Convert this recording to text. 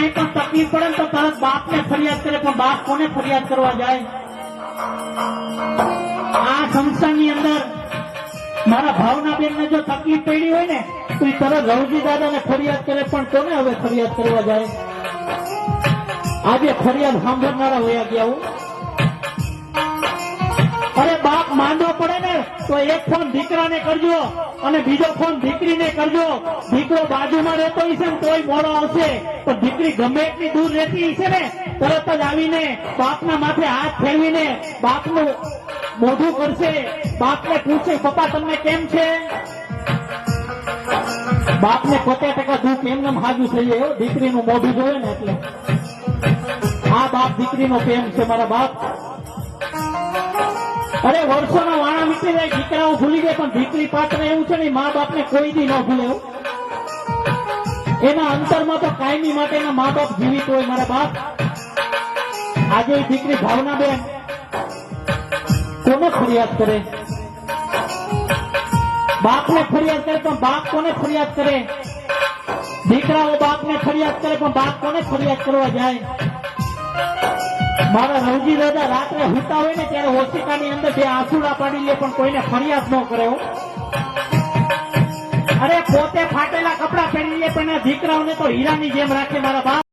કાંઈ પણ તકલીફ પડે તો તરત બાપને ફરિયાદ કરે પણ બાપ કોને ફરિયાદ કરવા જાય? આ સંસ્થાની અંદર મારા ભાવનાબેન ને જો તકલીફ પડી હોય ને, તો એ તરત રવજી દાદાને ફરિયાદ કરે પણ કોને હવે ફરિયાદ કરવા જાય? આજે ફરિયાદ સાંભળનારા વયા ગયા હું અરે બાપ માંદો પડે ને, તો એક ફોન દીકરાને કરજો. અને બીજો ફોન દીકરીને કરજો. દીકરો બાજુમાં રહેતો હશે ને તોય મોડો આવશે. તો દીકરી ગમે એટલી દૂર રહેતી હશે ને, તરત જ આવીને બાપના માથે હાથ ફેરવીને બાપનું મોઢું કરશે. બાપને પૂછશે પપ્પા, તમને કેમ છે? બાપને પચાસ ટકા દુઃખ એમને હાજુ થઈ જાય દીકરીનું મોઢું જોવે ને એટલે. આ બાપ દીકરીનો પ્રેમ છે મારા બાપ. અરે, વર્ષોના વાણા મીટી જાય, દીકરાઓ ભૂલી જાય, પણ દીકરી પાત્ર એવું છે ને મા બાપને કોઈ દી ન ભૂલે એના અંતરમાં તો કાયમી માટેના મા બાપ જીવિત હોય, મારા બાપ. આજે દીકરી ભાવનાબેન કોને ફરિયાદ કરે? બાપને ફરિયાદ કરે પણ બાપ કોને ફરિયાદ કરે? દીકરાઓ બાપને ફરિયાદ કરે પણ બાપ કોને ફરિયાદ કરવા જાય? મારા રવજી દાદા રાત્રે હુતા હોય ને ત્યારે હોસ્પિટલની અંદર જે આસુડા પાડી લે, પણ કોઈને ફરિયાદ ન કરે અરે પોતે ફાટેલા કપડા પહેરી લે, પણ દીકરાઓને તો હીરાની જેમ રાખે મારા બાપ.